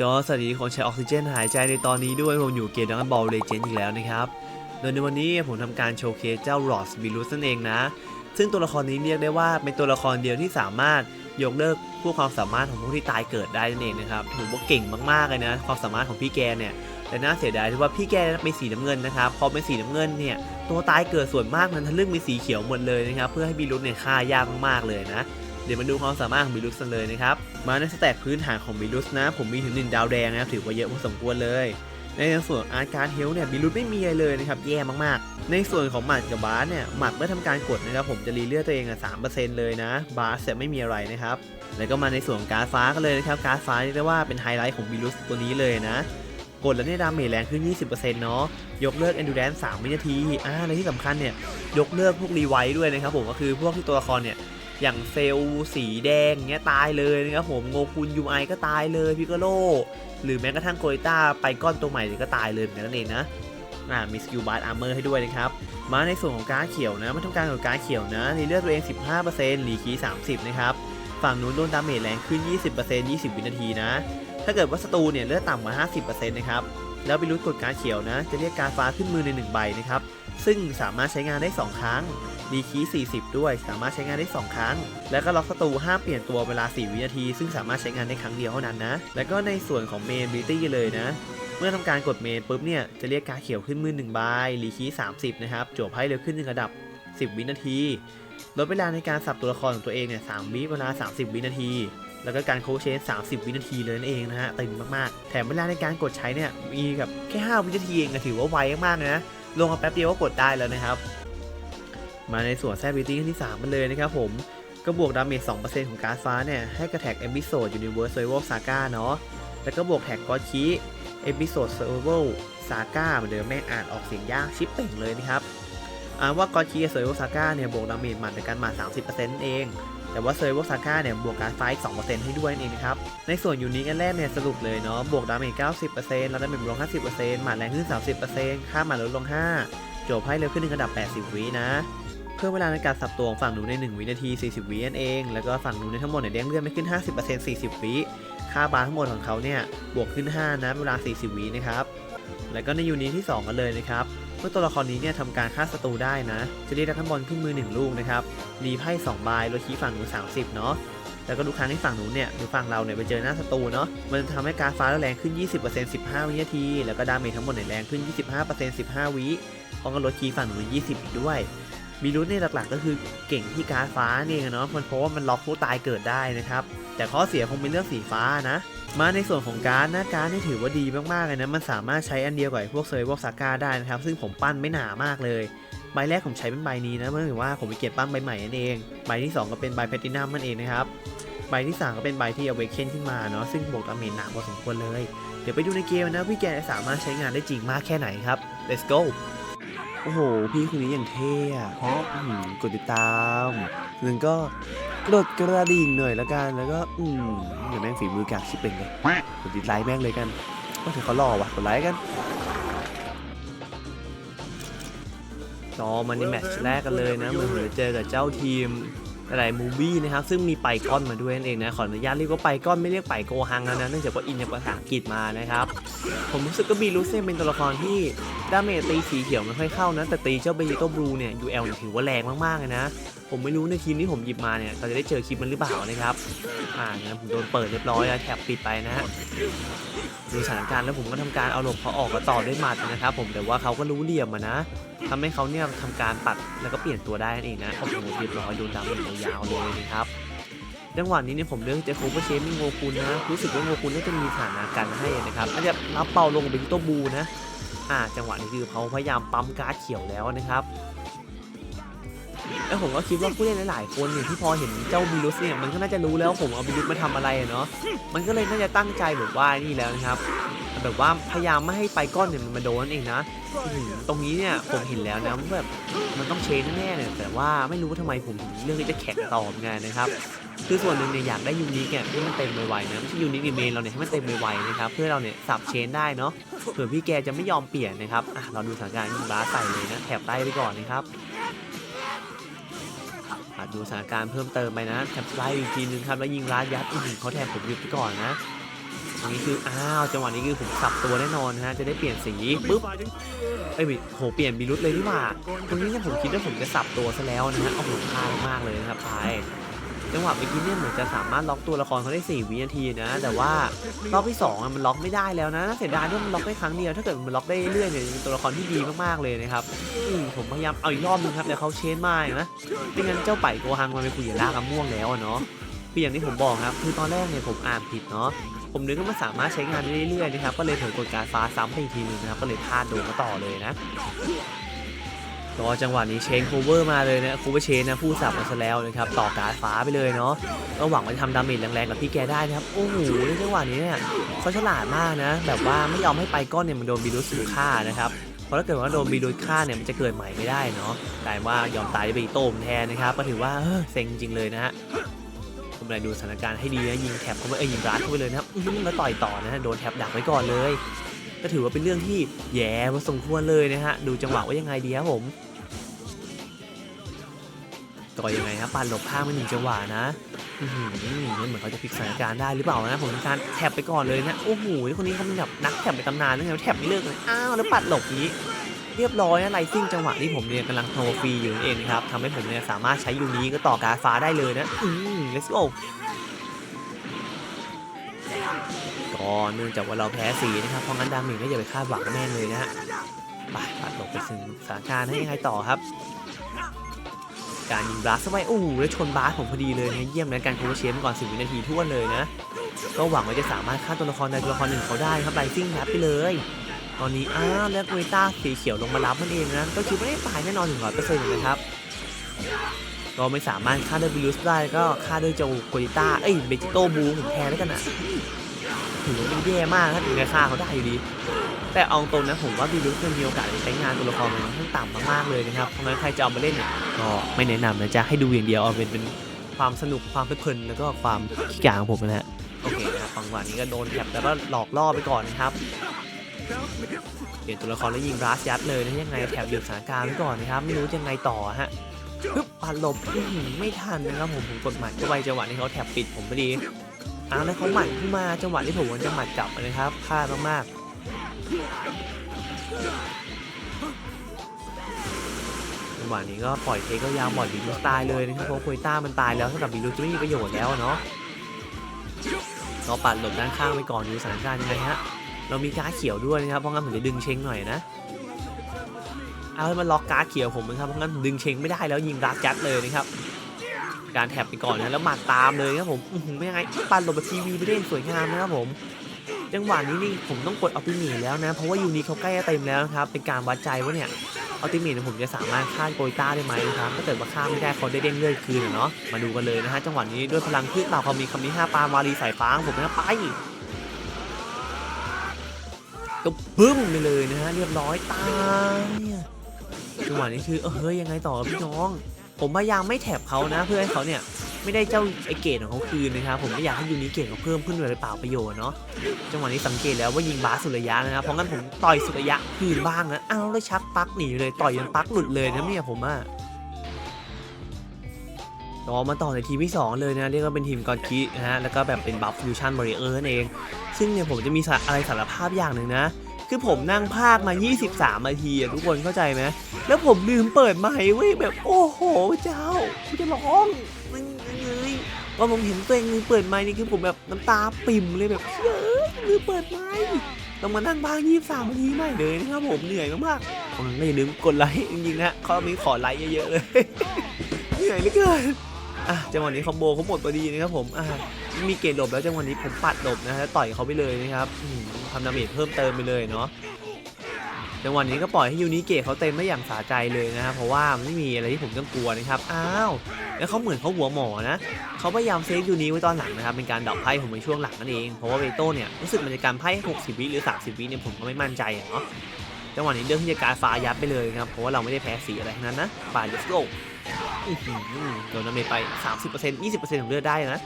ก็สวัสดีคนใช้ออกซิเจนหายใจในตอนนี้ด้วยผมอยู่เกมดังบอลเลเจนด์อีกแล้วนะครับโดยในวันนี้ผมทำการโชว์เคสเจ้ารอสบิลุสนั่นเองนะ ซึ่งตัวละครนี้เรียกได้ว่าเป็นตัวละครเดียวที่สามารถยกเลิกพวกความสามารถของพวกที่ตายเกิดได้นั่นเองนะครับถือว่าเก่งมากๆเลยนะความสามารถของพี่แกเนี่ยแต่น่าเสียดายที่ว่าพี่แกเป็นสีน้ำเงินนะครับพอเป็นสีน้ำเงินเนี่ยตัวตายเกิดส่วนมากนั้นทะลึ่งเป็นสีเขียวหมดเลยนะครับเพื่อให้บิลุสเนี่ยฆ่ายากมากๆเลยนะ เดี๋ยวมาดูความสามารถของบิลุสกันเลยนะครับ มาในสแต็กพื้นฐานของบิลุสนะ ผมมีถึงหนึ่งดาวแดงนะครับถือว่าเยอะพอสมควรเลย ในส่วนอาร์ตการ์ดเฮลเนี่ยบิลุสไม่มีอะไรเลยนะครับแย่มากๆ ในส่วนของหมัดกับบาสเนี่ยหมัดเมื่อทำการกดนะครับผมจะรีเลือดตัวเองอะสามเปอร์เซ็นต์เลยนะบาสจะไม่มีอะไรนะครับ แล้วก็มาในส่วนการ์ดฟ้ากันเลยนะครับการ์ดฟ้าเรียกว่าเป็นไฮไลท์ของบิลุสตัวนี้เลยนะกดแล้วเนี่ยดาเมจแรงขึ้น 20%เนาะ ยกเลิก endurance 3 วินาที อ่า ในที่สำคัญเนี่ย ยกเลิกพวกรีไวด้วยนะครับผม ก็คือพวกที่ตัวละครเนี่ย อย่างเซลล์สีแดงเงี้ยตายเลยนะครับผมโงกุนยูไอก็ตายเลยพิกโลหรือแม้กระทั่งโกริต้าไปก้อนตัวใหม่ก็ตายเลยเหมือนกันนั่นเองนะอ่ามีสกิลบาร์อาร์เมอร์ให้ด้วยนะครับ มาในส่วนของการเขียวนะมันทำการกับการเขียวนะในเลือดตัวเอง 15%หลีคี30 นะครับ ฝั่งนู้นโดนดาเมจแรงขึ้น 20% 20 วินาทีนะ ถ้าเกิดว่าศัตรูเนี่ยเลือดต่ำกว่า 50%นะครับ แล้วไปรุดกดการเขียวนะ จะเรียกการฟ้าขึ้นมือใน 1 ใบนะครับ ซึ่งสามารถใช้งานได้ 2 ครั้งดีคี40 ด้วย สามารถใช้งานได้ 2 ครั้ง แล้วก็ล็อกศัตรูห้ามเปลี่ยนตัวเวลา 4 วินาที ซึ่งสามารถใช้งานได้ครั้งเดียวเท่านั้นนะ แล้วก็ในส่วนของเมนบิตี้เลยนะ เมื่อทำการกดเมนปุ๊บเนี่ย จะเรียกการเขียวขึ้นมือ1ใบรีคี30 นะครับจวบให้เร็วขึ้น1ระดับ 10 วินาที ลดเวลาในการสับตัวละครของตัวเองเนี่ย3วิเวลา 30 วินาทีแล้วก็การโคชเชน30 วินาทีเลยนั่นเองนะฮะตึงมากๆ แถมเวลาในการกดใช้เนี่ย มีแบบแค่ 5 วินาทีเองถือว่าไวมากนะ ลงมาแป๊บเดียวก็กดได้แล้วนะครับ มาในส่วนแซบิตี้ขั้นที่ 3 มันเลยนะครับผม ก็บวกดาเมจ2%ของการ์ดฟ้าเนี่ย ให้กระแทกเอพิโซดยูนิเวอร์ส r ซ i ว a l ซาก้าเนาะ แล้วก็บวกแท็กกอชีเอพิโซดเซอร์เวลซาก้าเหมือนเดิมแม่งอ่านออกเสียงยากชิปเป่งเลยนะครับอ่าว่ากอชีเซอร์เวลซาก้าเนี่ยบวกดาเมจหมัดในการหมัด30%เอง แต่ว่าเซอร์เวซาก้าเนี่ยบวกการไฟอีก2%ให้ด้วยนั่นเองนะครับ ในส่วนยูนิคอันแรกเนี่ยสรุปเลยเนาะบวกดาเมจ90%แล้วดาเมจลง 50%หมัดแรงขึ้น 30%ค่าหมัดลดลง5จบให้เร็วขึ้นหนึ่งระดับ 80 วินะเพิ่มเวลาในการสับตัวของฝั่งหนูใน 1 วินาที 40 วินั่นเอง แล้วก็ฝั่งหนูในทั้งหมดเนี่ยเด้งเลื่อดไม่ขึ้น 50% 40 วิค่าบาร์ทั้งหมดของเขาเนี่ยบวกขึ้น 5 นะเวลา 40 วินะครับแล้วก็ในยูนิตที่ 2 กันเลยนะครับ เมื่อตัวละครนี้เนี่ยทำการฆ่าศัตรูได้นะ จะเรียกดักทันบอลขึ้นมือ 1 ลูกนะครับรีไพ่2ใบโดยชี้ฝั่งหนู 30 เนาะแล้วก็ทุกครั้งที่ฝั่งหนูเนี่ยหรือฝั่งเราเนี่ยไปเจอหน้าศัตรูเนาะมันจะทำให้การฟ้าแรงขึ้น 20% 15 วินาที แล้วก็ดาเมจทั้งหมดเนี่ยแรงขึ้น 25% 15 วิพร้อมกับลดคีย์ฝั่งหนู 20 อีกด้วยมีรุ้นเนี่ยหลักๆ ก็คือเก่งที่การฟ้าเนี่ยเนาะมันเพราะว่ามันล็อกผู้ตายเกิดได้นะครับ แต่ข้อเสียคงเป็นเรื่องสีฟ้านะ มาในส่วนของการดนะการดนี่ถือว่าดีมากๆเลยนะ มันสามารถใช้อันเดียวกับพวกเซอร์วอกซาก้าได้นะครับ ซึ่งผมปั้นไม่หนามากเลย ใบแรกผมใช้เป็นใบนี้นะเมื่อถึงว่าผมไปเก็บปั้นใบใหม่นั่นเอง ใบที่ 2 ก็เป็นใบแพลตินัมนั่นเองนะครับ ใบที่ 3 ก็เป็นใบที่เอาเวกเคนขึ้นมาเนาะ ซึ่งบวกดาเมจหนักพอสมควรเลย เดี๋ยวไปดูในเกมนะพี่แกสามารถใช้งานได้จริงมากแค่ไหนครับ let's go โอ้โห พี่คนนี้อย่างเท่อะเพราะอืมกดติดตามหนึ่งก็กดกระดิ่งหน่อยละกัน แล้วก็อืมเดี๋ยวแม่งฝีมือกากชิบเป็นเลยกดติดไลค์แม่งเลยกันก็ถือเขาหล่อว่ะกดไลค์กันจอมันนี่แมตช์แรกกันเลยนะเหมือนจะเจอกับเจ้าทีมอะไรมูบี้นะครับ ซึ่งมีไปก้อนมาด้วยนั่นเองนะ ขออนุญาตเรียกว่าไปก้อนไม่เรียกไปโกฮังแล้วนะเนื่องจากว่าอินจากภาษาอังกฤษมานะครับ ผมรู้สึกก็บีรูเซนเป็นตัวละครที่ดาเมจตีสีเขียวไม่ค่อยเข้านะ แต่ตีเจ้าเบยิโตบลูเนี่ย UL เนี่ยถือว่าแรงมากๆเลยนะ ผมไม่รู้ในทีมที่ผมหยิบมาเนี่ยเราจะได้เจอคลิปมันหรือเปล่านะครับ อ่างั้นผมโดนเปิดเรียบร้อยแล้วแท็บปิดไปนะฮะดูสถานการณ์แล้วผมก็ทำการเอาหลบเขาออกก็ต่อด้วยหมัดนะครับผมแต่ว่าเขาก็รู้เหลี่ยมนะทำให้เขาเนี่ยทำการปัดแล้วก็เปลี่ยนตัวได้นั่นเองนะโอ้โหเรียบร้อยโดนดาเมจยาวๆเลยนะครับจังหวะนี้เนี่ยผมเลือกจะโคเวอร์เชฟมีโงคุนนะ รู้สึกว่าโงคุนน่าจะมีฐานะกันให้นะครับอาจจะรับเป่าลงเป็นตัวบูนะ อ่าจังหวะนี้คือเขาพยายามปั๊มการ์ดเขียวแล้วนะครับแล้วผมก็คิดว่าผู้เล่นหลายๆคนเนี่ยที่พอเห็นเจ้าบิลุสเนี่ยมันก็น่าจะรู้แล้วผมเอาบิลุสมาทำอะไรเนาะมันก็เลยน่าจะตั้งใจแบบว่านี่แล้วนะครับ แบบว่าพยายามไม่ให้ไปก้อนเนี่ยมันมาโดนเองนะตรงนี้เนี่ยผมเห็นแล้วนะว่าแบบมันต้องเชนแน่ๆเนี่ยแต่ว่าไม่รู้ว่าทำไมผมถึงเลือกที่จะแข่งต่อเหมือนนะครับคือส่วนหนึ่งเนี่ยอยากได้ยูนิคเนี่ยให้มันเต็มไวๆนะไม่ใช่ยูนิคในเมนเราเนี่ยให้มันเต็มไวๆนะครับเพื่อเราเนี่ยสับเชนได้เนาะเผื่อพี่แกจะไม่ยอมเปลี่ยนนะครับอะเราดูสถานการณ์ยิงบาสใส่เลยนะแถบไล่ไปก่อนนะครับดูสถานการณ์เพิ่มเติมไปนะแถบไล่อีกทีนึงครับแล้วยิงร้านยัดอื้อหือเขาแทนผมหยุดไปก่อนนะ ตรงนี้คืออ้าวจังหวะนี้คือผมสับตัวแน่นอนนะฮะจะได้เปลี่ยนสีปุ๊บเอ้ยโหเปลี่ยนบีรุตเลยนี่หว่าตรงนี้เนี่ยผมคิดว่าผมจะสับตัวซะแล้วนะฮะเอาหลงพลาดมากเลยนะครับพายจังหวะเมื่อกี้เนี่ยเหมือนจะสามารถล็อกตัวละครเขาได้ 4 วินาทีนะ แต่ว่ารอบที่2อะมันล็อกไม่ได้แล้วนะน่าเสียดายที่มันล็อกได้ครั้งเดียวถ้าเกิดมันล็อกได้เรื่อยเนี่ยเป็นตัวละครที่ดีมากๆเลยนะครับอืมผมพยายามเอาอีกรอบนึงครับเดี๋ยวเขาเชนมาอีกนะไม่งั้นเจ้าไปโกฮังมันไปคุยกับลากกับม่วงแล้วเนาะคืออย่างที่ผมบอกครับ คือตอนแรกเนี่ยผมอ่านผิดเนาะ ผมนึกว่ามันสามารถใช้งานได้เรื่อยๆนะครับ ก็เลยเผลอกดการฟ้าซ้ำไปอีกทีหนึงนะครับ ก็เลยพลาดโดนมาต่อเลยนะ รอจังหวะนี้เชนโคเวอร์มาเลยนะคูเวอร์เชนนะผู้สับมาซะแล้วนะครับ ต่อการฟ้าไปเลยเนาะ ก็หวังว่าจะทำดาเมจแรงๆกับพี่แกได้นะครับ โอ้โหในจังหวะนี้เนี่ยเขาฉลาดมากนะ แบบว่าไม่ยอมให้ไปก้อนเนี่ยมันโดนบีรุสฆ่านะครับเพราะถ้าเกิดว่าโดนบีรุสฆ่าเนี่ยมันจะเกิดใหม่ไม่ได้เนาะแต่ว่ายอมตายไปอีโต้มแทนนะครับ ก็ถือว่าเซ็งจริงเลยนะฮะ ผมเลยดูสถานการณ์ให้ดีนะยิงแท็บเข้าไปเอ้ยยิงรัดเข้าไปเลยนะครับแล้วต่อยต่อนะฮะโดนแท็บดักไว้ก่อนเลย ก็ถือว่าเป็นเรื่องที่แย่พอสมควรเลยนะฮะดูจังหวะว่ายังไงดีครับผมต่อยยังไงครับปานหลบข้างไม่หนึ่งจังหวะนะอื้อหือเหมือนเขาจะพลิกสถานการณ์ได้หรือเปล่านะผมทำการแท็บไปก่อนเลยนะโอ้โหคนนี้เขาเป็นแบบนักแท็บในตำนานนะไงแท็บไม่เลิกเลยอ้าวแล้วปัดหลบยี้ เรียบร้อยนะไลซิ่งจังหวะที่ผมเนี่ยกำลังโทรฟรีอยู่นั่นเองครับทำให้ผมเนี่ยสามารถใช้ยูนี้ก็ต่อการฟ้าได้เลยนะอืม let's go ก็เนื่องจากว่าเราแพ้สีนะครับเพราะงั้นดาเมจก็อย่าไปคาดหวังแม่เลยนะฮะไปปัดหลบไปถึงสถานการณ์ให้ยังไงต่อครับ การยิงบลัสเข้าไปโอ้โหแล้วชนบาสผมพอดีเลยนะเยี่ยมนะการโคเวอร์เชนก่อน10วินาทีทั่วเลยนะ ก็หวังว่าจะสามารถฆ่าตัวละครใดตัวละครหนึ่งเขาได้ครับไลซิ่งรับไปเลย ตอนนี้อ้าวแล้วเวต้าสีเขียวลงมารับมันเองนะก็คิดว่าได้ตายแน่นอนถึงร้อยเปอร์เซ็นต์นะครับก็ไม่สามารถฆ่าด้วยวิรุสได้ก็ฆ่าด้วยเจ้าโกลิต้าเอ้ยเบจิโต้บูผมแพ้แล้วกันนะถือว่ามันแย่มากถ้าถึงจะฆ่าเขาได้อยู่ดี แต่เอาตรงนะผมว่าวิรุสมันมีโอกาสใช้งานตัวละครมันค่อนข้างต่ำมากๆเลยนะครับเพราะงั้นใครจะเอามาเล่นเนี่ยก็ไม่แนะนำนะจ๊ะให้ดูอย่างเดียวเอาเป็นเป็นความสนุกความเพลินแล้วก็ความขี้กลางของผมนะฮะโอเคนะครับฝั่งวันนี้ก็โดนแท็บแล้วก็หลอกล่อไปก่อนนะครับ เปลี่ยนตัวละครแล้วยิงราสยัดเลยนะยังไงแถบหยุดสถานการณ์ไว้ก่อนนะครับ ไม่รู้ยังไงต่อฮะปึ๊บปัดหลบอื้อหือไม่ทันนะครับผมผมกดหมัดเข้าไปจังหวะที่เขาแถบปิดผมพอดีอ้าวแล้วเขาหมัดขึ้นมาจังหวะที่ผมจะหมัดกลับนะครับพลาดมากๆจังหวะนี้ก็ปล่อยเทคก็ยาวปล่อยบีลูสตายเลยนะครับเพราะโคยต้ามันตายแล้วสำหรับบีลูจะไม่มีประโยชน์แล้วเนาะก็ปัดหลบด้านข้างไปก่อนดูสถานการณ์ยังไงฮะ เรามีการ์ดเขียวด้วยนะครับ เพราะงั้นผมจะดึงเชงหน่อยนะ เอาให้มันล็อกการ์ดเขียวผมนะครับ เพราะงั้นดึงเชงไม่ได้แล้วยิงรัดยัดเลยนะครับ การแท็บไปก่อนนะ แล้วหมัดตามเลยครับผมไม่ยังไงปันลบแบบทีวีไปเล่นสวยงามนะครับผม จังหวะนี้นี่ผมต้องกดอัลติเมทแล้วนะ เพราะว่ายูนิเขาใกล้จะเต็มแล้วนะครับ เป็นการวัดใจว่าเนี่ยอัลติเมทผมจะสามารถฆ่าโกยต้าได้ไหมนะครับ ถ้าเกิดว่าฆ่าไม่ได้เขาได้เด้งเลื่อดคืนเนาะ มาดูกันเลยนะฮะจังหวะนี้ด้วยพลังพืชเต่าเขามีคำนี้5ปาวารีสายฟ้าของผมนะไป ก็บึ้มไปเลยนะฮะเรียบร้อยตายจังหวะนี้คือเออเฮ้ยยังไงต่อพี่น้อง ผมพยายามไม่แถบเขานะ เพื่อให้เขาเนี่ยไม่ได้เจ้าไอเกตของเขาคืนนะครับผมไม่อยากให้ยูนิเกตเขาเพิ่มขึ้นเลยเปล่าประโยชน์เนาะจังหวะนี้สังเกตแล้วว่ายิงบาสสุดระยะนะครับเพราะงั้นผมต่อยสุดระยะคืนบ้างนะอ้าวแล้วชักปักหนีเลยต่อยยันปักหลุดเลยนะเนี่ยผมอะต่อมาต่อในทีมที่สองเลยนะเรียกว่าเป็นทีมกอนคินะฮะแล้วก็แบบเป็นบัฟฟิวชั่นบริเออร์นั่นเอง ซึ่งเนี่ยผมจะมีอะไรสารภาพอย่างหนึ่งนะ คือผมนั่งภาคมา 23 นาทีอะทุกคนเข้าใจไหมแล้วผมลืมเปิดไมค์เว้ยแบบโอ้โหเจ้ากูจะร้องมึงเลยว่าผมเห็นตัวเองลืมเปิดไมค์นี่คือผมแบบน้ำตาปิ่มเลยแบบเฮ้ยลืมเปิดไมค์ต้องมานั่งภาค23นาทีใหม่เลยนะครับผมเหนื่อยมากๆคนก็อย่าลืมกดไลค์จริงๆนะเขามีขอไลค์เยอะๆเลยเหนื่อยเหลือเกิน อะจังหวะนี้คอมโบเขาหมดพอดีนะครับผมอะมีเกตหลบแล้วจังหวะนี้ผมปัดหลบนะฮะต่อยเขาไปเลยนะครับทำดาเมจเพิ่มเติมไปเลยเนาะจังหวะนี้ก็ปล่อยให้ยูนิเกตเขาเต็มไม่อย่างสาใจเลยนะครับเพราะว่าไม่มีอะไรที่ผมต้องกลัวนะครับอ้าวแล้วเขาเหมือนเขาหัวหมอนะเขาพยายามเซฟยูนิไว้ตอนหลังนะครับเป็นการดรอปไพ่ผมในช่วงหลังนั่นเองเพราะว่าเวโต้เนี่ยรู้สึกมันจะการไพ่60 วิหรือ 30 วิเนี่ยผมก็ไม่มั่นใจเนาะจังหวะนี้เรื่องที่จะการฟ้ายัดไปเลยนะครับเพราะว่าเราไม่ได้แพ้สีอะไรทั้งนั้นนะป่า let's go อื้อหือโดนดาเมจไป 30% 20%ของเลือดได้นะ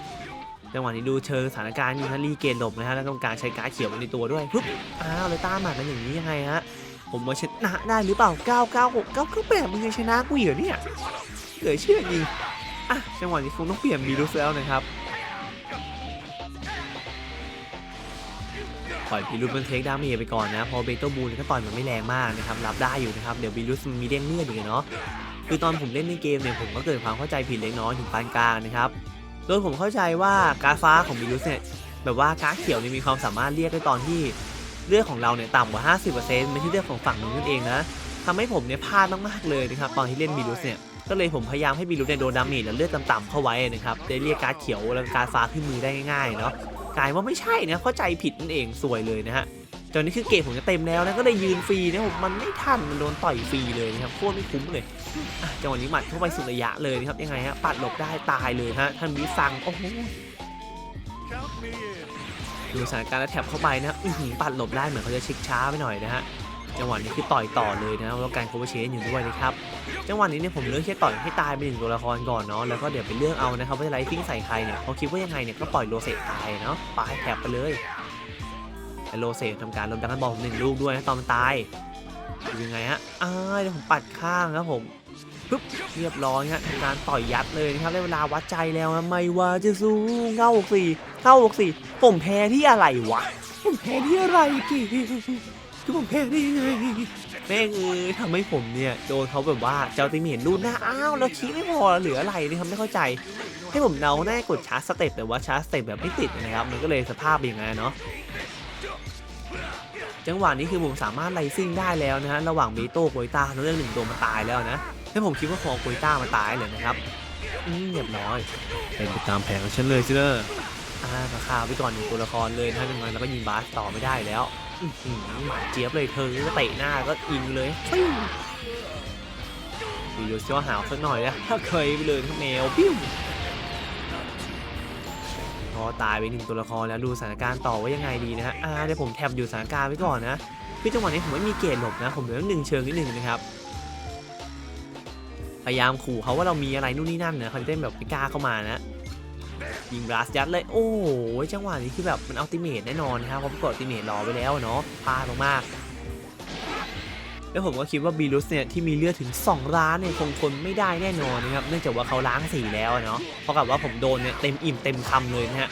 จังหวะนี้ดูเชิงสถานการณ์อยู่นะรีเกนหลบนะฮะแล้วก็มีการใช้การ์ดเขียวในตัวด้วยปุ๊บอ้าวเลยต้าหมัดกันอย่างนี้ยังไงฮะผมมาชนะได้หรือเปล่า 996 998มึงยังชนะกูเหรอเนี่ยเหลือเชื่อจริงอะจังหวะนี้คงต้องเปลี่ยนบีรุสแล้วนะครับปล่อยบีรุสมันเทคดาเมจไปก่อนนะ พอเบโตบูลก็ต่อยมันไม่แรงมากนะครับรับได้อยู่นะครับเดี๋ยวบีรุสมันมีเด้งเลือดอยู่เนาะ คือตอนผมเล่นในเกมเนี่ยผมก็เกิดความเข้าใจผิดเล็กน้อยถึงปานกลางนะครับ โดยผมเข้าใจว่าการฟ้าของบีรุสเนี่ยแบบว่าการเขียวเนี่ยมีความสามารถเรียกได้ตอนที่เลือดของเราเนี่ยต่ำกว่า 50%ไม่ใช่เลือดของฝั่งนู้นนั่นเองนะทำให้ผมเนี่ยพลาดมากๆเลยนะครับตอนที่เล่นบีรุสเนี่ยก็เลยผมพยายามให้บีรุสเนี่ยโดนดาเมจและเลือดต่ำๆเข้าไว้นะครับได้เรียกการ์เขียวแล้วการฟ้าขึ้นมือได้ง่ายๆเนาะกลายว่าไม่ใช่นะเข้าใจผิดนั่นเองสวยเลยนะฮะ ตอนนี้คือเกมผมจะเต็มแล้วนะก็เลยยืนฟรีนะผมมันไม่ทันมันโดนต่อยฟรีเลยนะครับโคตรไม่คุ้มเลยจังหวะนี้หมัดเข้าไปสุดระยะเลยนะครับยังไงฮะปัดหลบได้ตายเลยฮะท่านวิสังโอ้โหดูสถานการณ์แล้วแถบเข้าไปนะอื้อหือปัดหลบได้เหมือนเขาจะเช็คช้าไปหน่อยนะฮะจังหวะนี้คือต่อยต่อเลยนะแล้วการโคเวเชนอยู่ด้วยนะครับจังหวะนี้เนี่ยผมเลือกแค่ต่อยให้ตายไปหนึ่งตัวละครก่อนเนาะแล้วก็เดี๋ยวไปเลือกเอานะครับว่าจะไลฟ์ทิ้งใส่ใครเนี่ยเขาคิดว่ายังไงเนี่ยก็ปล่อยโรเซตตายเนาะปาให้แถบไปเลย แต่โรเซตทำการลมดักกันบอลหนึ่งลูกด้วยนะตอนมันตายยังไงฮะอ้าวเดี๋ยวผมปัดข้างครับผมปึ๊บเรียบร้อยฮะทำการต่อยยัดเลยนะครับได้เวลาวัดใจแล้วนะไม่ว่าจะสู้เก้าหกสี่เก้าหกสี่ผมแพ้ที่อะไรวะผมแพ้ที่อะไรกี่คือผมแพ้ได้ยังไงแม่งเอ้ยทำให้ผมเนี่ยโดนเขาแบบว่าเจ้าติเมนรูดหน้าอ้าวแล้วคีย์ไม่พอเหลืออะไรนะครับไม่เข้าใจให้ผมเดาแน่กดชาร์จสเต็ปแต่ว่าชาร์จสเต็ปแบบไม่ติดนะครับมันก็เลยสภาพอย่างนั้นเนาะ จังหวะนี้คือผมสามารถไลซิ่งได้แล้วนะฮะระหว่างเบโต้โกยต้าเรื่องหนึ่งตัวมาตายแล้วนะให้ผมคิดว่าคอโกยต้ามาตายเลยนะครับอืมเรียบร้อยเป็นไปตามแผนของฉันเลยซิเนอร์อ่าราคาไปก่อนหนึ่งตัวละครเลยนะยังไงแล้วก็ยิงบาสต่อไม่ได้แล้วอื้อหือหมาเจี๊ยบเลยเธอก็เตะหน้าก็ยิงเลยปิ้วดูโยชิว่าหาวสักหน่อยนะถ้าเคยไปเลยทั้งแมวปิ้ว พอตายไปหนึ่งตัวละครแล้วดูสถานการณ์ต่อว่ายังไงดีนะฮะอ่าเดี๋ยวผมแท็บอยู่สถานการณ์ไว้ก่อนนะคือจังหวะนี้ผมไม่มีเกณฑ์หลบนะ ผมเหลือหนึ่งเชิงนิดหนึ่งนะครับพยายามขู่เขาว่าเรามีอะไรนู่นนี่นั่นนะเขาจะได้แบบไม่กล้าเข้ามานะยิงบลัสยัดเลยโอ้โหจังหวะนี้คือแบบมันอัลติเมทแน่นอนนะครับเพราะกดอัลติเมทรอไปแล้วเนาะพลาดมากๆ แล้วผมก็คิดว่าบีรุสเนี่ยที่มีเลือดถึง 2 ล้านเนี่ยคงทนไม่ได้แน่นอนนะครับเนื่องจากว่าเขาล้างสีแล้วเนาะเพราะกับว่าผมโดนเนี่ยเต็มอิ่มเต็มคำเลยนะฮะ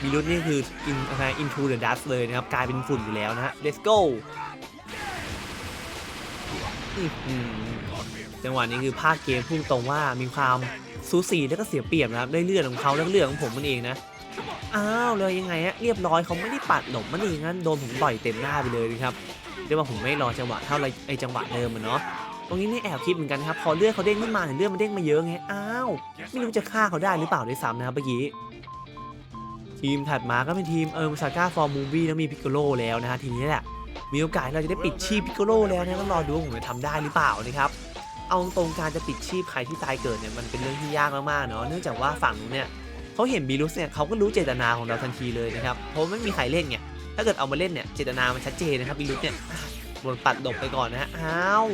บีรุสนี่คืออินอะไร into the dust เลยนะครับกลายเป็นฝุ่นอยู่แล้วนะฮะ let's go จังหวะนี้คือภาคเกมพุ่งตรงว่ามีความสูสีแล้วก็เสียเปรียบนะครับได้เลือดของเขาแล้วเลือดของผมมันเองนะอ้าวเลยยังไงฮะเรียบร้อยเขาไม่ได้ปัดหลบมันเองงั้นโดนผมต่อยเต็มหน้าไปเลยนะครับ เรียกว่าผมไม่รอจังหวะเท่าไรไอจังหวะเดิมมันเนาะตรงนี้นี่แอบคิดเหมือนกันครับพอเลือดเขาเด้งขึ้นมาเนี่ยเลือดมันเด้งมาเยอะไงอ้าวไม่รู้จะฆ่าเขาได้หรือเปล่าด้วยซ้ำนะครับเมื่อกี้ทีมถัดมาก็เป็นทีมเออซาก้าฟอร์มูวี่แล้วมีพิกโกโลแล้วนะฮะทีนี้แหละมีโอกาสเราจะได้ปิดชีพพิกโกโลแล้วนะต้องรอดูว่าผมจะทำได้หรือเปล่านะครับเอาตรงการจะปิดชีพใครที่ตายเกิดเนี่ยมันเป็นเรื่องที่ยากมากๆเนาะเนื่องจากว่าฝั่งนู้นเนี่ยเขาเห็นบีรุสเนี่ยเขาก็รู้เจตนาของเราทันทีเลยนะครับเพราะไม่มีใครเล่นไง ถ้าเกิดเอามาเล่นเนี่ยเจตนามันชัดเจนนะครับบีรุสเนี่ยอะโดนปัดดบไปก่อนนะฮะอ้าว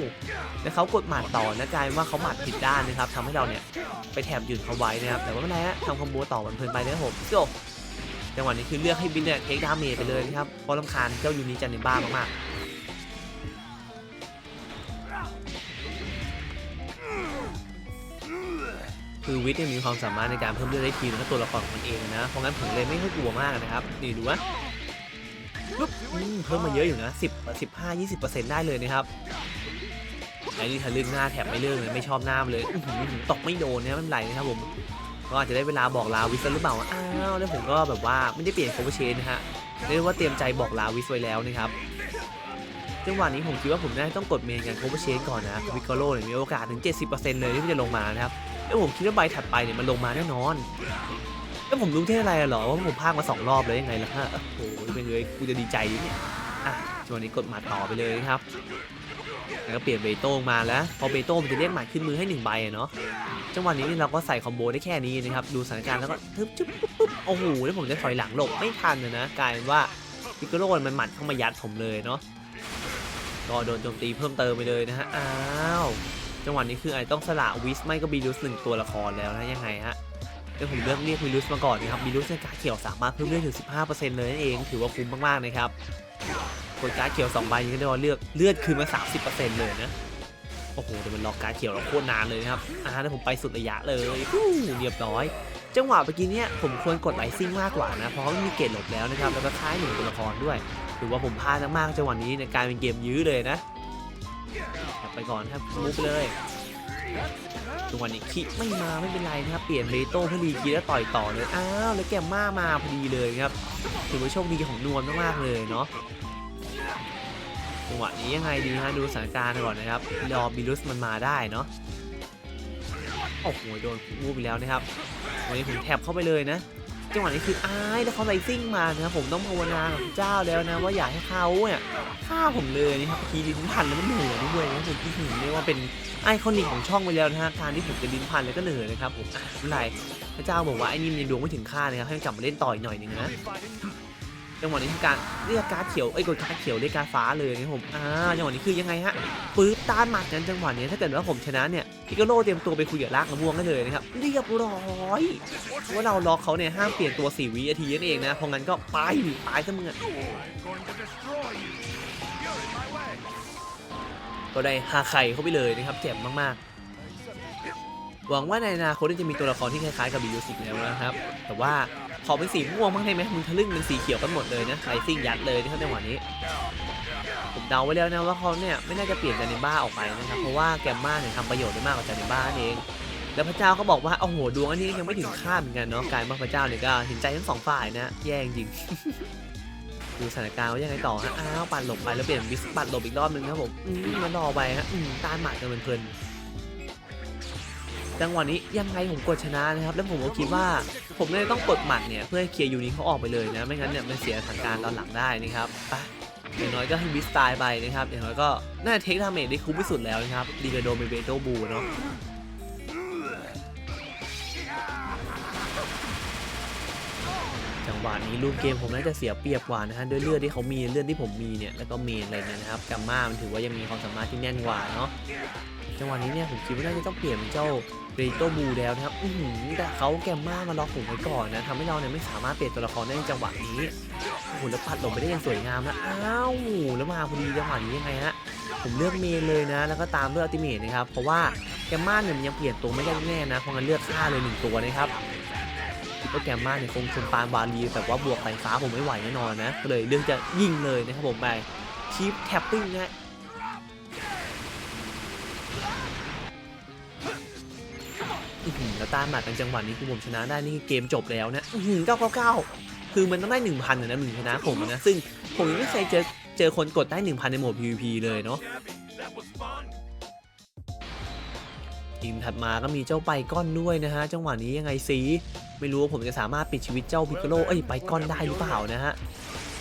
แล้วเขากดหมัดต่อนะกลายว่าเขาหมัดผิดด้านนะครับทำให้เราเนี่ยไปแถบหยุดเขาไว้นะครับแต่ว่าไม่เป็นไรฮะทำคอมโบต่อมันเพลินไปนะครับผมโจจังหวะนี้คือเลือกให้บินเนี่ยเทคดาเมจไปเลยนะครับเพราะลำคาญเจ้ายูนิจันในบ้ามากๆคือวิทย์เนี่ยมีความสามารถในการเพิ่มเลือดได้ทีและตัวละครของมันเองนะ เพราะงั้นผมเลยไม่ค่อยกลัวมากนะครับ นี่ดูวะปึ๊บ อืมเพิ่มมาเยอะอยู่นะ10 15 20ได้เลยนะครับไอ้นี่ทะลึ่งหน้าแถบไม่เลื่อนเลยไม่ชอบหน้ามันเลยตกไม่โดนนะไม่เป็นไรนะครับผมก็อาจจะได้เวลาบอกลาวิสหรือเปล่าอ้าวแล้วผมก็แบบว่าไม่ได้เปลี่ยนโคเวเชนนะฮะเรียกว่าเตรียมใจบอกลาวิสไว้แล้วนะครับจังหวะนี้ผมคิดว่าผมน่าจะต้องกดเมนกันโคเวเชนก่อนนะวิกโกโลเนี่ยมีโอกาสถึง 70%เลยที่มันจะลงมานะครับแล้วผมคิดว่าใบถัดไปเนี่ยมันลงมาแน่นอน แล้วผมรู้แค่อะไรอะเหรอว่าผมพากมาสองรอบเลยยังไงล่ะฮะโอ้โหเป็นเลยกูจะดีใจเนี่ยอะช่วงนี้กดหมัดต่อไปเลยนะครับแล้วก็เปลี่ยนเบโต้มาแล้วพอเบโต้มันจะเรียกหมัดขึ้นมือให้หนึ่งใบอะเนาะจังหวะนี้นี่เราก็ใส่คอมโบได้แค่นี้นะครับดูสถานการณ์แล้วก็ทึบจุ๊บปุ๊บปุ๊บโอ้โหแล้วผมจะถอยหลังหลบไม่ทันเลยนะกลายเป็นว่าพิกโกโลมันหมัดเข้ามายัดผมเลยเนาะก็โดนโจมตีเพิ่มเติมไปเลยนะฮะอ้าวจังหวะนี้คือไอต้องสละวิสไม่ก็บีรุสหนึ่งตัวละครแล้วนะยังไงฮะ เดี๋ยวผมเลือกเรียกบีรุสมาก่อนนะครับบีรุสในการเขียวสามารถเพิ่มเลือดถึง 15%เลยนั่นเอง ถือว่าคุ้มมากๆนะครับกดการเขียว2ใบนี้ก็เรีกว่าเลือกเลือดคืนมา 30%เลยนะโอ้โหเดี๋ยวมันล็อกการเขียวเราโคตรนานเลยนะครับอ่าเดี๋ยวผมไปสุดระยะเลยฟู้เรียบร้อย จังหวะเมื่อกี้เนี่ยผมควรกดไลซิ่งมากกว่านะ เพราะเขามีเกรดหลบแล้วนะครับ แล้วก็ค่ายหนึ่งตัวละครด้วยถือว่าผมพลาดมากๆจังหวะนี้ในการเป็นเกมยื้อเลยนะแอบไปก่อนครับมุกเลย จังหวะนี้คิไม่มาไม่เป็นไรนะครับ เปลี่ยนเบโต้เพื่อรีคีแล้วต่อยต่อเลย อ้าวแล้วแกมมามาพอดีเลยครับ ถือว่าโชคดีของนวลมากๆเลยเนาะจังหวะนี้ยังไงดีฮะดูสถานการณ์ก่อนนะครับรอบิลุสมันมาได้เนาะโอ้โหโดนมูฟไปแล้วนะครับวันนี้ผมแทบเข้าไปเลยนะ จังหวะนี้คืออายแล้วเขาไลซิ่งมานะครับผมต้องภาวนากับเจ้าแล้วนะ ว่าอยากให้เขาเนี่ยฆ่าผมเลยนะครับทีลิ้นพันแล้วมันเหนื่อยด้วยนะผมที่ถึงเรียกว่าเป็น ไอคอนิกของช่องไปแล้วนะฮะการที่ผมจะลิ้นพันแล้วก็เหนื่อยนะครับผมไม่ไรพระเจ้าบอกว่าไอ้นี่มันดวงไม่ถึงค่านะครับให้มันกลับมาเล่นต่ออีกหน่อยหนึงนะจังหวะนี้คือการเรียกการ์ดเขียวเอ้กดการ์ดเขียวเรียกการ์ดฟ้าเลยนะครับผมอ่าจังหวะนี้คือยังไงฮะปึ๊บต้านหมัดกันจังหวะนี้ถ้าเกิดว่าผมชนะเนี่ยพิกโลเตรียมตัวไปคุยกับลากมะม่วงได้เลยนะครับเรียบร้อยเพราะว่าเราล็อกเขาเนี่ยห้ามเปลี่ยนตัว4วินาทีนั่นเองนะเพราะงั้นก็ไปตายซะมึงอะ ก็ได้ฮาไข่เข้าไปเลยนะครับเจ็บมากๆ หวังว่าในอนาคตจะมีตัวละครที่คล้ายๆกับบิวสิกแล้วนะครับ แต่ว่าขอเป็นสีม่วงบ้างได้ไหมมึงทะลึ่งเป็นสีเขียวกันหมดเลยนะไลซิ่งยัดเลยนะครับในวันนี้ ผมเดาไว้แล้วนะว่าเขาเนี่ยไม่น่าจะเปลี่ยนจานิบ้าออกไปนะครับ เพราะว่าแกมมาเนี่ยทำประโยชน์ได้มากกว่าจานิบ้าเอง แล้วพระเจ้าก็บอกว่าโอ้โหดวงอันนี้ยังไม่ถึงคาดเหมือนกันเนาะ กายมาพระเจ้าเนี่ยก็เห็นใจทั้งสองฝ่ายนะ แย่จริง ดูสถานการณ์ว่ายังไงต่อฮะ อ้าวปัดหลบไปแล้วเปลี่ยนบิสปัดหลบอีกรอบนึงครับผม อืมมันรอไปฮะ อืมต้านหมัดกันเพลินจังหวะนี้ยังไงผมกดชนะนะครับ แล้วผมก็คิดว่าผมเลยต้องกดหมัดเนี่ยเพื่อให้เคลียร์ยูนิตเขาออกไปเลยนะ ไม่งั้นเนี่ยมันเสียสถานการณ์ตอนหลังได้นะครับไปอย่างน้อยก็ให้บิสตายไปนะครับ อย่างน้อยก็น่าเทคดาเมจได้คุ้มที่สุดแล้วนะครับดีกาโดเมเบโตบูเนาะ หวะนี้รูปเกมผมน่าจะเสียเปรียบกว่านะฮะด้วยเลือดที่เขามีเลือดที่ผมมีเนี่ยแล้วก็เมนอะไรเนี่ยนะครับกัมมามันถือว่ายังมีความสามารถที่แน่นกว่าเนาะจังหวะนี้เนี่ยผมคิดว่าน่าจะต้องเปลี่ยนเป็นเจ้าเบโตบูแล้วนะครับอือหือแต่เขาแกมมามาล็อกผมไว้ก่อนนะทำให้เราเนี่ยไม่สามารถเปลี่ยนตัวละครได้ในจังหวะนี้โอ้โหแล้วปัดลงไปได้อย่างสวยงามแล้วอ้าวแล้วมาพอดีจังหวะนี้ยังไงฮะผมเลือกเมนเลยนะ แล้วก็ตามด้วยอัลติเมทนะครับเพราะว่าแกมมาเนี่ยมันยังเปลี่ยนตัวไม่ได้แน่นะเพราะงั้นเลือกฆ่าเลยหนึ่งตัวนะครับ คิดว่าแกมมาเนี่ยคงชนปานบาลีแต่ว่าบวกไฟฟ้าผมไม่ไหวแน่นอนนะก็เลยเลือกจะยิงเลยนะครับผมไปคีปแท็ปปิ้งนะแล้วตามหมัดกันจังหวะนี้คือผมชนะได้นี่เกมจบแล้วนะอื้อหือ999คือมันต้องได้1,000นะนนะมึงชนะผมนะ ซึ่งผมยังไม่เคยเจอเจอคนกดได้1,000ในโหมด PVP เลยเนาะทีมถัดมาก็มีเจ้าไปก้อนด้วยนะฮะ จังหวะนี้ยังไงซี ไม่รู้ว่าผมจะสามารถปิดชีวิตเจ้าพิกโลเอ้ยไปก้อนได้หรือเปล่านะฮะ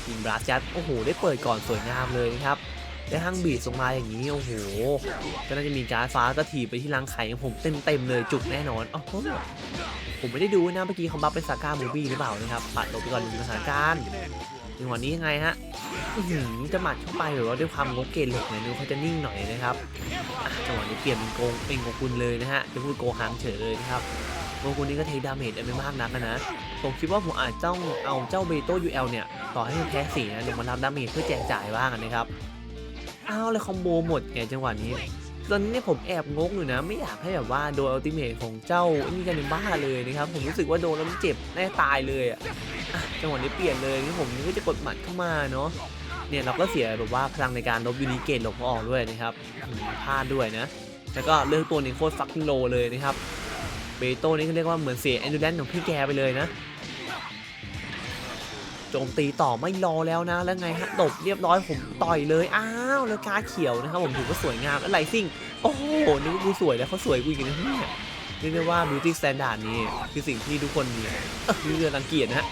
ทีมบราสจัดโอ้โห ได้เปิดก่อนสวยงามเลยนะครับได้ฮังบีดส่งมาอย่างนี้โอ้โหก็น่าจะมีการฟ้าก็ถีบไปที่รังไข่ของผมเต็มๆเลยจุกแน่นอนอ๋อผมไม่ได้ดูนะเมื่อกี้เขาบัฟเป็นซาก้ามูบี้หรือเปล่านะครับปัดลบไปก่อนหนึ่งสถานการณ์จังหวะนี้ยังไงฮะอือหือจะหมัดเข้าไปหรือว่าด้วยความงกเกณฑ์เหล็กเนี่ยดูเขาจะนิ่งหน่อยนะครับจังหวะนี้เปลี่ยนเป็นโกงเป็นโกกุลเลยนะฮะจะพูดโกฮังเฉยเลยนะครับ โกกุลนี่ก็เทคดาเมจได้ไม่มากนักนะ ผมคิดว่าผมอาจต้องเอาเจ้าเบโต้ยูเอลเนี่ย ต่อให้มันแพ้สีนะลงมารับดาเมจเพื่อแจกจ่ายบ้างนะครับ อ้าวเลยคอมโบหมดไงจังหวะนี้ ตอนนี้ผมแอบงกอยู่นะ ไม่อยากให้แบบว่าโดนอัลติเมทของเจ้าไอ้นี่กันในบ้าเลยนะครับ ผมรู้สึกว่าโดนแล้วมันเจ็บแน่ตายเลยอะอะจังหวะนี้เปลี่ยนเลยนี่ผมนึกว่าจะกดหมัดเข้ามาเนาะเนี่ยเราก็เสียแบบว่าพลังในการลบยูนิเกตหลบออกด้วยนะครับพลาดด้วยนะ แล้วก็เลือกตัวนี้โคตรฟักกิ้งโลเลยนะครับ เบโต้นี่ก็เรียกว่าเหมือนเสียแอนดูแลนของพี่แกไปเลยนะโจมตีต่อไม่รอแล้วนะ แล้วไงฮะตบเรียบร้อยผมต่อยเลย อ้าวแล้วกาเขียวนะครับผมถือว่าสวยงามแล้วไลซิ่ง โอ้โหนึกว่ากูสวยแล้วเขาสวยกูอีกนะเนี่ยเรียกได้ว่า beauty standard นี่คือสิ่งที่ทุกคนนี่เออมีเรื่องรังเกียจนะฮะ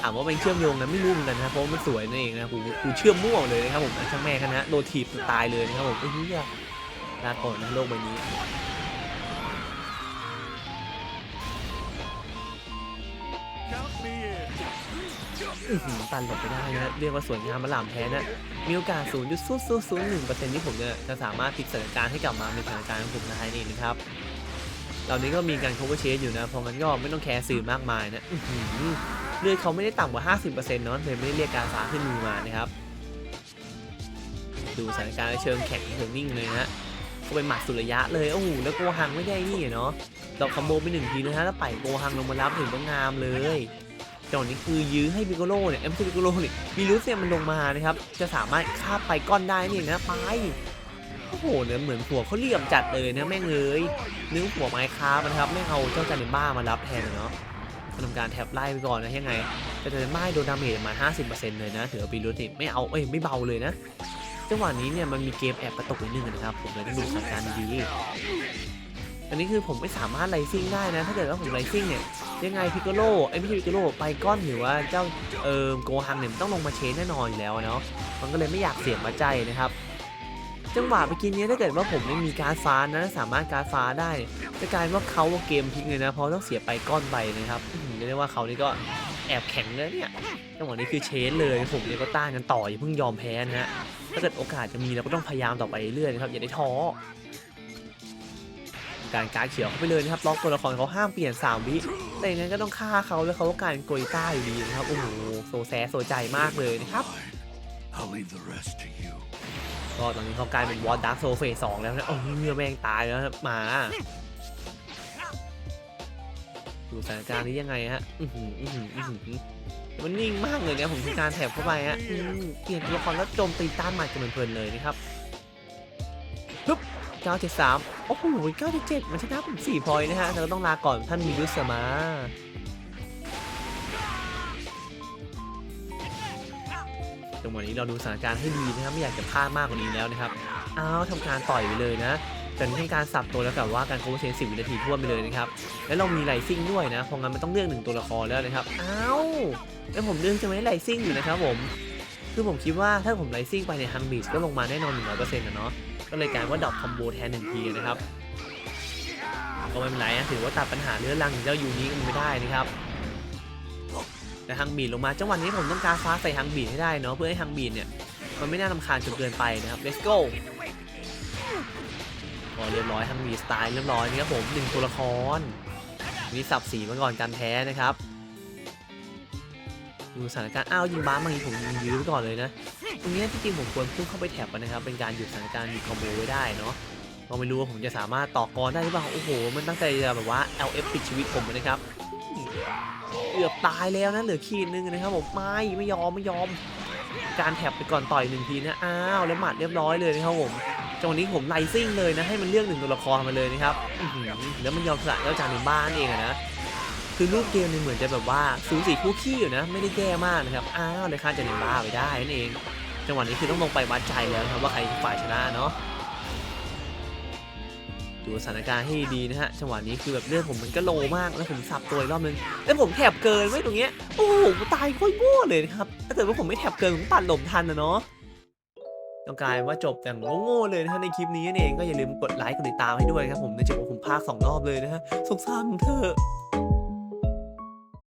ถามว่ามันเชื่อมโยงนะไม่รู้เหมือนกันนะเพราะว่ามันสวยนั่นเองนะกูกูเชื่อมมั่วเลยนะครับผมช่างแม่กันนะโดนถีบตายเลยนะครับผมเอ้ยลาก่อนนะโลกใบนี้ อื้อหือตันหลบไปได้นะเรียกว่าสวยงามมาหลามแท้นะมีโอกาส0.001%ที่ผมเนี่ยจะสามารถพลิกสถานการณ์ให้กลับมาเป็นสถานการณ์ของผมได้นี่นะครับเหล่านี้ก็มีการ cover change อยู่นะเพราะงั้นก็ไม่ต้องแคร์สื่อมากมายนะเลือดเขาไม่ได้ต่ำกว่า 50%เนาะเลยไม่ได้เรียกการฟ้าขึ้นมือมานะครับ ดูสถานการณ์เชิงแข็งเชิงนิ่งเลยนะก็เป็นหมัดสุดระยะเลยโอ้โหแล้วโกหังไม่ได้นี่เนาะดอกคอมโบไปหนึ่งทีนะฮะแล้วไปโกหังลงมารับถึงก็งามเลย จังหวะนี้คือยื้อให้บิโกโลเนี่ยเอ็มซีบิโกโลเนี่ยมีลูเซียมันลงมานะครับจะสามารถฆ่าไปก้อนได้นี่นะไปโอ้โหเนี่ยเหมือนหัวเขาเหลี่ยมจัดเลยนะแม่งเลยนึกหัวไม้ค้ามันครับไม่เอาเจ้าจันเนบ้ามารับแทนเนาะทำการแท็บไล่ไปก่อนนะยังไงแต่เดนมาโดนดาเมจมา 50%เลยนะถือว่าบีรุติไม่เอาเอ้ยไม่เบาเลยนะจังหวะนี้เนี่ยมันมีเกมแอบกระตุกนิดนึงนะครับผมเลยต้องดูสถานการณ์ดีอันนี้คือผมไม่สามารถไลซิ่งได้นะ ถ้าเกิดว่าผมไลซิ่งเนี่ย ยังไงพิกโกโลไอ้ไม่ใช่พิกโกโลไปก้อนหรือว่าเจ้าเอ่อโกฮังเนี่ยมันต้องลงมาเชนแน่นอนอยู่แล้วเนาะมันก็เลยไม่อยากเสี่ยงมาใจนะครับจังหวะเมื่อกี้เนี้ถ้าเกิดว่าผมไม่มีการฟ้านะสามารถการฟ้าได้จะกลายเป็นว่าเขาเกมพลิกเลยนะเพราะต้องเสียไปก้อนไปนะครับเรียกว่าเขานี่ก็แอบแข็งเลยเนี่ยจังหวะนี้คือเชนเลยผมเนี่ยก็ต้านกันต่ออย่าเพิ่งยอมแพ้นะฮะถ้าเกิดโอกาสจะมีเราก็ต้องพยายามต่อไปเรื่อยๆนะครับอย่าได้ท้อ การการเขียวเข้าไปเลยนะครับล็อกตัวละครเขาห้ามเปลี่ยน 3 วิแต่ย่างนั้นก็ต้องฆ่าเขาแล้วเขาก็กลายเป็นโกยต้าอยู่ดีนะครับโอ้โหโซแซโซใจมากเลยนะครับก็ตอนนี้เขากลายเป็นวอร์ดักโซเฟสสองแล้วนะโอ้ยเงื่อแม่งตายแล้วครับหมาดูสถานการณ์นี้ยังไงฮะอือหืออื้อหืออื้อหือมันนิ่งมากเลยนะผมทำการแถบเข้าไปฮะเปลี่ยนตัวละครแล้วโจมตีต้านหมัดกันเพลินๆเลยนะครับ 973โอ้โห977มันชนะผม4พอยต์นะฮะ แต่ก็ต้องลาก่อนท่านมีดุสมาจังหวะนี้เราดูสถานการณ์ให้ดีนะครับ ไม่อยากจะพลาดมากกว่านี้แล้วนะครับ อ้าวทำการต่อยไปเลยนะแต่นี่เป็นการสับตัวแล้วกับว่าการโคเวเซนสิวินาทีทั่วไปเลยนะครับ แล้วเรามีไลซิ่งด้วยนะเพราะงั้นมันต้องเลือกหนึ่งตัวละครแล้วนะครับ อ้าวแล้วผมเลือกจะไม่ไลซิ่งอยู่นะครับผม คือผมคิดว่าถ้าผมไลซิ่งไปในฮังบีสก็ลงมาแน่นอน100%นะเนาะ ก็เลยกลายว่าดรอปคอมโบแทนหนึ่งทีนะครับก็ไม่เป็นไรนะถือว่าตัดปัญหาเรื้อรังของเจ้ายูนี้มันไม่ได้นะครับแต่ฮังบีดลงมาจังหวะนี้ผมต้องการฟ้าใส่ฮังบีดให้ได้เนาะเพื่อให้ฮังบีดเนี่ยมันไม่น่ารำคาญจนเกินไปนะครับ let's go พอเรียบร้อยฮังบีดสไตล์เรียบร้อยนี่ครับผมหนึ่งตัวละครมีสับสีมาก่อนการแพ้นะครับ ดูสถานการณ์อ้าวยิงบ้าบางทีผมยิงยื้อไว้ก่อนเลยนะ ตรงนี้ที่จริงผมควรพุ่งเข้าไปแถบมันนะครับ เป็นการหยุดสถานการณ์หยุดคอมโบไว้ได้เนาะเราไม่รู้ว่าผมจะสามารถต่อกรได้หรือเปล่า โอ้โห มันตั้งใจจะแบบว่า LF ปิดชีวิตผมนะครับ เกือบตายแล้วนะเหลือขีดนึงนะครับผมไม่ไม่ยอมไม่ยอม การแท็บไปก่อนต่อยหนึ่งทีนะ อ้าวแล้วหมัดเรียบร้อยเลยนะครับผมจังหวะนี้ผมไลซิ่งเลยนะให้มันเลือกหนึ่งตัวละครมาเลยนะครับแล้วมันยอมสละเจ้าจานในบ้านเองนะ คือรูปเกมเนี่ยเหมือนจะแบบว่าสูสีคู่ขี้อยู่นะ ไม่ได้แย่มากนะครับ อ้าวเลยฆ่าจานในบ้าไปได้นั่นเอง จังหวะนี้คือต้องลงไปวัดใจแล้วนะครับว่าใครฝ่ายชนะเนาะดูสถานการณ์ให้ดีนะฮะจังหวะนี้คือแบบเลือดผมมันก็โลมากแล้วผมสับตัวอีกรอบนึงแล้วผมแถบเกินไว้ตรงเนี้ยโอ้โหตายโคตรโง่เลยนะครับถ้าเกิดว่าผมไม่แถบเกินผมปัดหลบทันนะเนาะต้องกลายว่าจบอย่างโง่ๆเลยนะฮะในคลิปนี้นั่นเองก็อย่าลืมกดไลค์กดติดตามให้ด้วยครับผมเนื่องจากว่ผมพากสองรอบเลยนะฮะสงสารเถอ